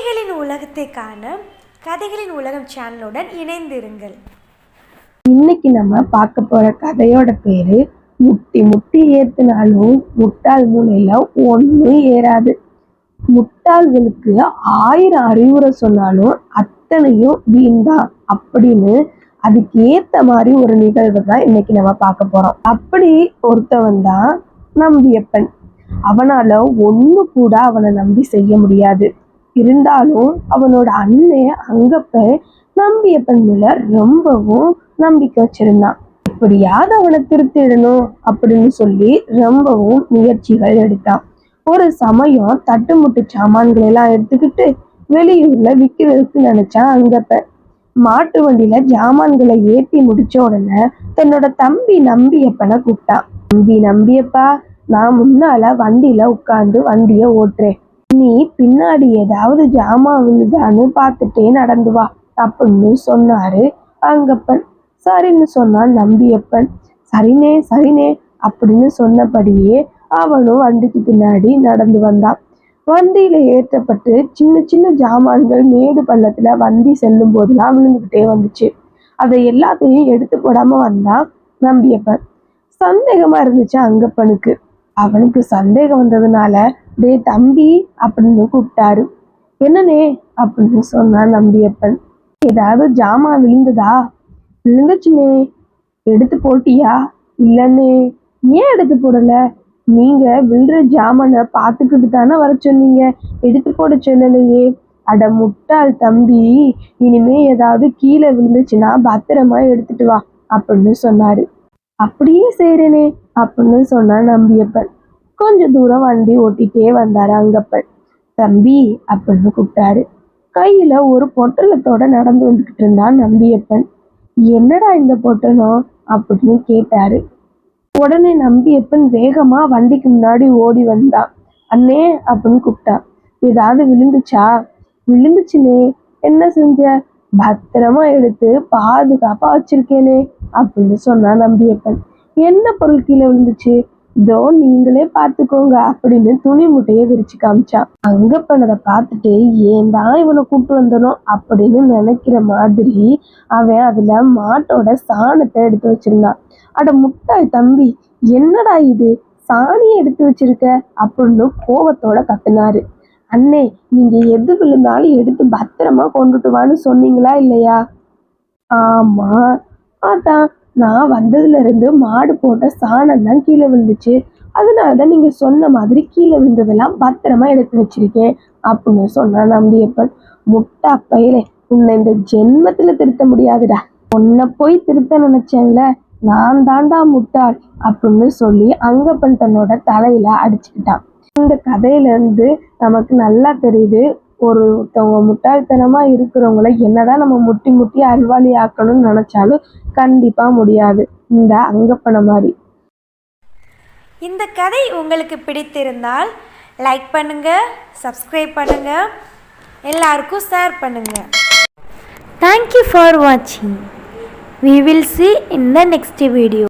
கதைகளின் உலகத்தை காண கதைகளின் உலகம் சேனலுடன் இணைந்திருங்கள். இன்னைக்கு நம்ம பார்க்க போற கதையோட பேரு முட்டி முட்டி ஏத்துனாலும் முட்டாள் மூலையில ஒண்ணும் ஏறாது. முட்டாள்களுக்கு ஆயிரம் அறிவுரை சொன்னாலும் அத்தனையும் வீண்தான் அப்படின்னு அதுக்கு ஏத்த மாதிரி ஒரு நிகழ்வு தான் இன்னைக்கு நம்ம பார்க்க போறோம். அப்படி ஒருத்தவன் தான் நம்பியப்பன். அவனால ஒன்று கூட அவனை நம்பி செய்ய முடியாது. இருந்தாலும் அவனோட அண்ணன் அங்கப்பன் நம்பியப்பன் மேல ரொம்பவும் நம்பிக்கை வச்சிருந்தான். எப்படியாவது அவனை திருத்திடணும் அப்படின்னு சொல்லி ரொம்பவும் முயற்சிகள் எடுத்தான். ஒரு சமயம் தட்டுமுட்டு சாமான்களை எல்லாம் எடுத்துக்கிட்டு வெளியூர்ல விற்கிறதுக்கு நினைச்சான் அங்கப்ப. மாட்டு வண்டியில ஜாமான்களை ஏத்தி முடிச்ச உடனே தன்னோட தம்பி நம்பியப்பனை கூப்பிட்டான். தம்பி நம்பியப்பா நான் முன்னால வண்டியில உட்கார்ந்து வண்டியை ஓட்டுறேன். நீ பின்னாடி ஏதாவது ஜாமான் விழுதான்னு பார்த்துட்டே நடந்து வா அப்படின்னு சொன்னாரு அங்கப்பன். சரின்னு சொன்னான் நம்பியப்பன். சரினே சரினே அப்படின்னு சொன்னபடியே அவனும் வண்டிக்கு பின்னாடி நடந்து வந்தான். வண்டியில ஏற்றப்பட்டு சின்ன சின்ன ஜாமான்கள் மேடு பள்ளத்துல வண்டி செல்லும் போதெல்லாம் விழுந்துகிட்டே வந்துச்சு. அதை எல்லாத்தையும் எடுத்து போடாம வந்தான் நம்பியப்பன். சந்தேகமா இருந்துச்சு அங்கப்பனுக்கு. அவனுக்கு சந்தேகம் வந்ததுனால டே தம்பி அப்படின்னு கூப்பிட்டாரு. என்னனே அப்படின்னு சொன்னான் நம்பியப்பன். ஏதாவது ஜாமான் விழுந்ததா? விழுந்துச்சுனே எடுத்து போட்டியா? இல்லைன்னே ஏன் எடுத்து போடல? நீங்க விழுற ஜாமானை பார்த்துக்கிட்டு தானே வர சொன்னீங்க. எடுத்து போட சொல்லலையே. அட முட்டாள் தம்பி. இனிமே ஏதாவது கீழே விழுந்துச்சுன்னா பத்திரமா எடுத்துட்டு வா அப்படின்னு சொன்னாரு. அப்படியே செய்றேனே அப்படின்னு சொன்னான் நம்பியப்பன். கொஞ்ச தூரம் வண்டி ஓட்டிட்டே வந்தாரு அங்கப்பன். தம்பி அப்படின்னு கூப்பிட்டாரு. கையில ஒரு பொட்டலத்தோட நடந்து வந்துகிட்டு இருந்தான் நம்பியப்பன். என்னடா இந்த பொட்டலம்? அப்படின்னு கேட்டாரு. உடனே நம்பியப்பன் வேகமா வண்டிக்கு முன்னாடி ஓடி வந்தான். அண்ணே அப்படின்னு கூப்பிட்டான். ஏதாவது விழுந்துச்சா? விழுந்துச்சுனே என்ன செஞ்ச? பத்திரமா எடுத்து பாதுகாப்பா வச்சிருக்கேனே அப்படின்னு சொன்னான் நம்பியப்பன். என்ன பொருள் கீழே விழுந்துச்சு? இதோ நீங்களே பார்த்துக்கோங்க அப்படின்னு துணி முட்டையை விரிச்சு காமிச்சான். அங்க பண்ணதை பார்த்துட்டு ஏன் தான் இவனை கூப்பிட்டு வந்தனோ? அப்படின்னு நினைக்கிற மாதிரி அவன் அதுல மாட்டோட சாணத்தை எடுத்து வச்சிருந்தான். அட முட்டாய் தம்பி என்னடா இது? சாணியை எடுத்து வச்சிருக்க? அப்படின்னு கோவத்தோட கத்துனாரு. அண்ணே நீங்க எது விழுந்தாலும் எடுத்து பத்திரமா கொண்டுட்டு வான்னு சொன்னீங்களா இல்லையா? ஆமா அதான். நான் வந்ததுல இருந்து மாடு போட்ட சாணம் தான் கீழே விழுந்துச்சு. அதனாலதான் நீங்க சொன்ன மாதிரி கீழே விழுந்ததெல்லாம் பத்திரமா எடுத்து வச்சிருக்கேன் அப்படின்னு சொன்னா நம்பியப்பன். முட்டா பயிலே உன்னை இந்த ஜென்மத்துல திருத்த முடியாதுடா. உன்னை போய் திருத்த நினைச்சேன்ல நான் தாண்டா முட்டாள் அப்படின்னு சொல்லி அங்கப்பன் தன்னோட தலையில அடிச்சுக்கிட்டான். இந்த கதையில இருந்து நமக்கு நல்லா தெரியுது ஒருத்தவங்க முட்டாள்தனமா இருக்கிறவங்கள என்னதான் நம்ம முட்டி முட்டி அறிவாளி ஆக்கணும்னு நினைச்சாலும் கண்டிப்பா முடியாது. இந்த அங்கப்பனை மாதிரி. இந்த கதை உங்களுக்கு பிடித்திருந்தால் லைக் பண்ணுங்க சப்ஸ்கிரைப் பண்ணுங்க எல்லாருக்கும் ஷேர் பண்ணுங்க. தேங்க்யூ ஃபார் வாட்சிங் we will see in the next video.